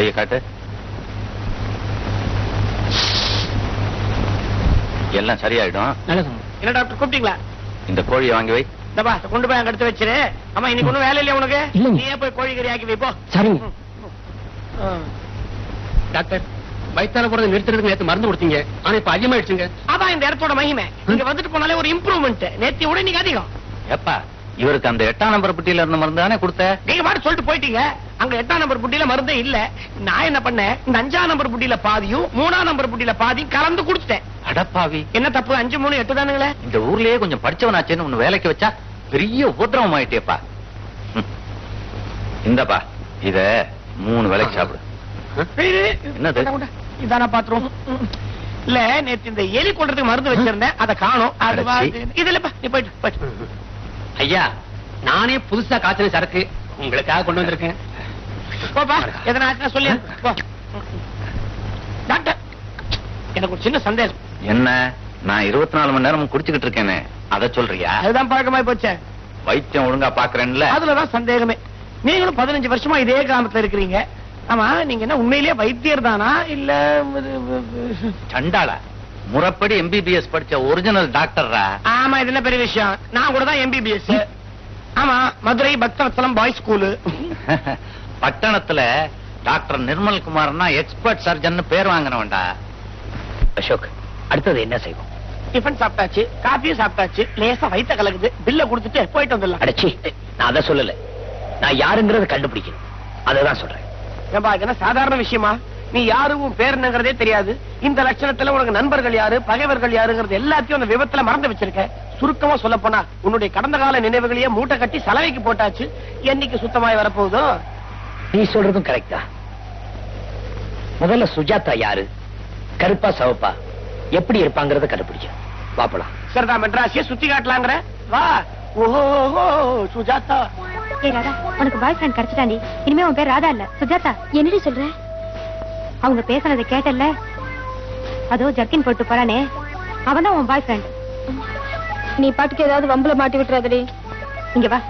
கோழியை காட்டு. எல்லாம் சரியாயிடும். என்ன டாக்டர் கூப்பிட்டீங்களா? இந்த கோழியை வாங்கி வை. இந்தப்பா கொண்டு போய் அங்க எடுத்து வச்சிரு. அம்மா இன்னைக்கு ஒண்ணும் வேலை இல்லையா உனக்கு. நீயே போய் கோழி கறி ஆக்கி வைப்போ சரிங்க. டாக்டர் வயித்தால போறது நிறுத்துறதுக்கு நேத்து மருந்து கொடுத்தீங்க. ஆனா இப்ப அதிகமாயிடுச்சுங்க. அதான் இந்த இடத்தோட மகிமை. இங்க வந்துட்டு போனாலே ஒரு இம்ப்ரூவ்மெண்ட் நேத்தி விட நீங்க அதிகம். எப்பா இவருக்கு அந்த எட்டாம் நம்பர் பெட்டியில இருந்த மருந்து தானே கொடுத்த? நீங்க பாட்டு சொல்லிட்டு போயிட்டீங்க. அங்க எட்டாம் நம்பர் புட்டியில மருந்தே இல்ல. நான் என்ன பண்ணேன்? இந்த அஞ்சாம் நம்பர் புட்டியில பாதியும் மூணாம் நம்பர் புட்டியில பாதியும் கலந்து குடுத்துட்டேன் அடப்பாவி என்ன தப்பு? அஞ்சு மூணு எட்டு தானுங்களே. இந்த ஊர்லயே கொஞ்சம் படிச்சவனாச்சேன்னு உன்னை வேலைக்கு வச்சா பெரிய உபத்திரவம் ஆயிட்டேப்பா. இந்தப்பா இத மூணு வேலைக்கு சாப்பிடு. என்னது? இதான பாத்துரும் இல்ல நேத்து இந்த எலி கொள்றதுக்கு மருந்து வச்சிருந்தேன். அதை காணோம். அது வா- அடச்சி. இது இல்லப்பா நீ போயிட்டு ஐயா நானே புதுசா காய்ச்சன சரக்கு உங்களுக்காக கொண்டு வந்திருக்கேன். போப்பா எதனா ஆச்சுன்னா சொல்லு. போ டாக்டர். எனக்கு ஒரு சின்ன சந்தேகம். என்ன? நான் இருபத்தி நாலு மணி நேரம் குடிச்சுக்கிட்டு இருக்கேனே. அத சொல்றியா? அதுதான் பழக்கமாய் போச்சே. வைத்தியம் ஒழுங்கா பாக்குறேன்ல அதுலதான் சந்தேகமே. நீங்களும் பதினஞ்சு வருஷமா இதே கிராமத்துல இருக்கிறீங்க. ஆமா நீங்க என்ன உண்மையிலேயே வைத்தியர் தானா? இல்ல சண்டாளா? முறைப்படி எம்பிபிஎஸ் படிச்ச ஒரிஜினல் டாக்டர்ரா? ஆமா இது என்ன பெரிய விஷயம்? நான் கூட தான் எம்பிபிஎஸ் ஆமா மதுரை பக்தவத்சலம் பாய்ஸ் ஸ்கூலு. பட்டணத்துல டாக்டர் நிர்மல் குமார்னா எக்ஸ்பர்ட் சர்ஜன் பேர் வாங்கினவன்டா. அசோக் அடுத்தது என்ன செய்வோம்? டிஃபன் சாப்பிட்டாச்சு காஃபியும் சாப்பிட்டாச்சு லேசா வயித்த கலக்குது பில்ல கொடுத்துட்டு போயிட்டு வந்துடலாம். அடச்சி நான் அதை சொல்லல. நான் யாருங்கறத கண்டுபிடிக்கணும். அததான் சொல்றேன். ஏம்பா இது என்ன சாதாரண விஷயமா? நீ யாரு உன் பேர் என்னங்கிறதே தெரியாது. இந்த லட்சணத்துல உனக்கு நண்பர்கள் யாரு பகைவர்கள் யாருங்கிறது எல்லாத்தையும் அந்த விபத்துல மறந்து வச்சிருக்க. சுருக்கமா சொல்ல போனா உன்னுடைய கடந்த கால நினைவுகளையே மூட்டை கட்டி சலவைக்கு போட்டாச்சு. என்னைக்கு சுத்தமாய் வரப்போகுதோ? நீ சொல்றதும் கரெக்டா முதல்ல சுஜாதா யாரு? கருப்பா சவப்பா? எப்படி இருப்பாங்கறத கண்டுபிடிக்கணும் பாப்பலாம் சரிதா மெட்ராஸிய சுத்தி காட்டலாங்கிற. வா. ஓஹோ சுஜாதா. ஏய் ராதா உனக்கு பாய் ஃப்ரெண்ட் கிடைச்சிட்டாண்டி. இனிமே உன் பேர் ராதா இல்ல. சுஜாதா என்னடி சொல்ற? அவங்க பேசுனதை கேட்டல்ல? அதோ ஜர்க்கின் போட்டு போறானே. அவன் தான் உன் பாய் ஃப்ரெண்ட் நீ பாட்டுக்கு ஏதாவது வம்புல மாட்டி விட்டுறாதடி. இங்க வா.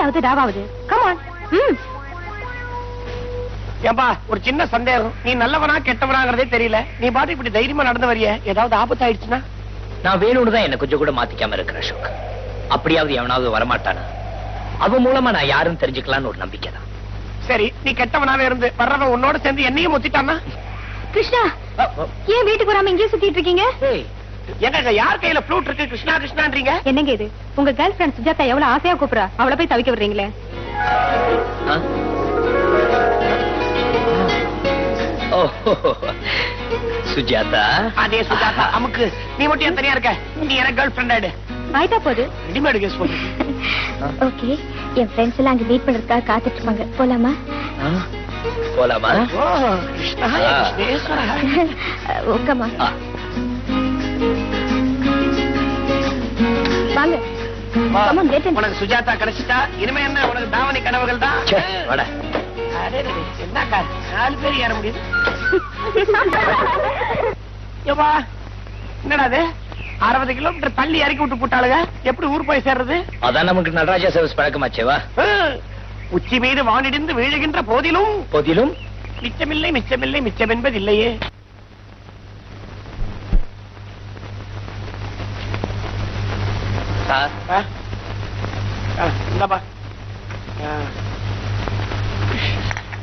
டி டி ஆகுது டாவாகுது கமான் ம். ஏம்பா ஒரு சின்ன சந்தேகம். நீ நல்லவனா கெட்டவனாங்கிறதே தெரியல. நீ பாட்டு இப்படி தைரியமா நடந்து வரிய? ஏதாவது ஆபத்து ஆயிடுச்சுன்னா நான் வேணும்னு தான் என்ன கொஞ்சம் கூட மாத்திக்காம இருக்கிறேன் அசோக். அப்படியாவது எவனாவது வரமாட்டானா? அவன் மூலமா நான் யாருன்னு தெரிஞ்சுக்கலாம்னு ஒரு நம்பிக்கை தான். சரி நீ கெட்டவனாவே இருந்து வர்றவன் உன்னோட சேர்ந்து என்னையும் முத்திட்டான்னா? கிருஷ்ணா ஏன் வீட்டுக்கு வராம இங்கேயே சுத்திட்டு இருக்கீங்க? எங்க யார் கையில ஃப்ளூட் இருக்கு? கிருஷ்ணா கிருஷ்ணான்றீங்க? என்னங்க இது? உங்க கேர்ள் ஃப்ரெண்ட் சுஜாதா எவ்வளவு ஆசையா கூப்பிடுறா? அவளை போய் தவிக்க விடுறீங்களே. சுஜாதா? அதே சுஜாதா அமுக்கு. நீ மட்டும் தனியா இருக்க. நீ எனக்கு கேர்ள் ஃப்ரெண்ட் ஆயிடு. ஆயிட்டா போது. ரெடிமேடு கேஸ் போடு ஓகே. என் ஃப்ரெண்ட்ஸ் எல்லாம் அங்க மீட் பண்றதுக்காக காத்துட்டு இருப்பாங்க. போலாமா? போலாமா? ஓ கிருஷ்ணா கிருஷ்ணேஸ்வரா. ஓகேமா உனக்கு சுஜாதா கிடைச்சிட்டா இனிமே என்ன உனக்கு தாவணி கனவுகள் தான் ச்சே, வாடா. அடேடே, என்ன கார் நாலு பேர் ஏற முடியுது? ஏப்பா என்னடா அது? அறுபது கிலோமீட்டர் தள்ளி இறக்கி விட்டு போட்டாளுங்க. எப்படி ஊர் போய் சேர்றது? அதான் நமக்கு நடராஜா சர்வீஸ் பழக்கமாச்சேவா உச்சி மீது வானிடிந்து வீழுகின்ற போதிலும் போதிலும்? மிச்சமில்லை மிச்சமில்லை மிச்சம் என்பது இல்லையே சார் இந்தாப்பா.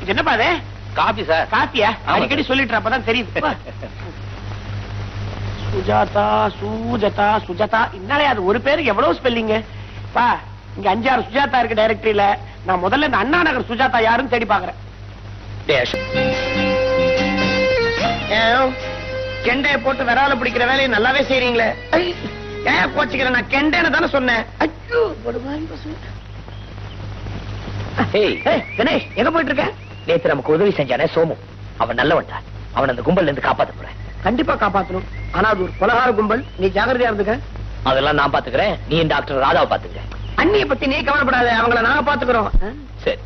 இது என்னப்பா அது? Coffee sir. காப்பியா? அடிக்கடி. சொல்லிட்டு அப்பதான் தெரியுது. சுஜாதா சுஜாதா சுஜாதா. என்னடா அது? ஒரு பேருக்கு எவ்வளவு ஸ்பெல்லிங் பா இங்க அஞ்சாறு சுஜாதா இருக்கு டைரக்டரியில நான் முதல்ல இந்த அண்ணா நகர் சுஜாதா யாருன்னு தேடி பாக்குறேன். கெண்டைய போட்டு விரால பிடிக்கிற வேலையை நல்லாவே செய்றீங்களே. ஏன் கோச்சிக்கிறேன் நான் கெண்டேன்னு தானே சொன்னேன். கணேஷ் எங்க போயிட்டு இருக்க நேத்து நமக்கு உதவி செஞ்சானே சோமு. அவன் நல்லவன்டா அவன் அந்த கும்பல்ல இருந்து காப்பாத்த போறேன். கண்டிப்பா காப்பாத்தணும். ஆனா அது ஒரு கொலகார கும்பல். நீ ஜாகிரதையா இருந்துக்க. அதெல்லாம் நான் பாத்துக்கிறேன். நீ டாக்டர் ராதாவை பாத்துக்கிறேன் அண்ணிய பத்தி நீ கவலைப்படாத. அவங்கள நாங்க பாத்துக்கிறோம். சரி.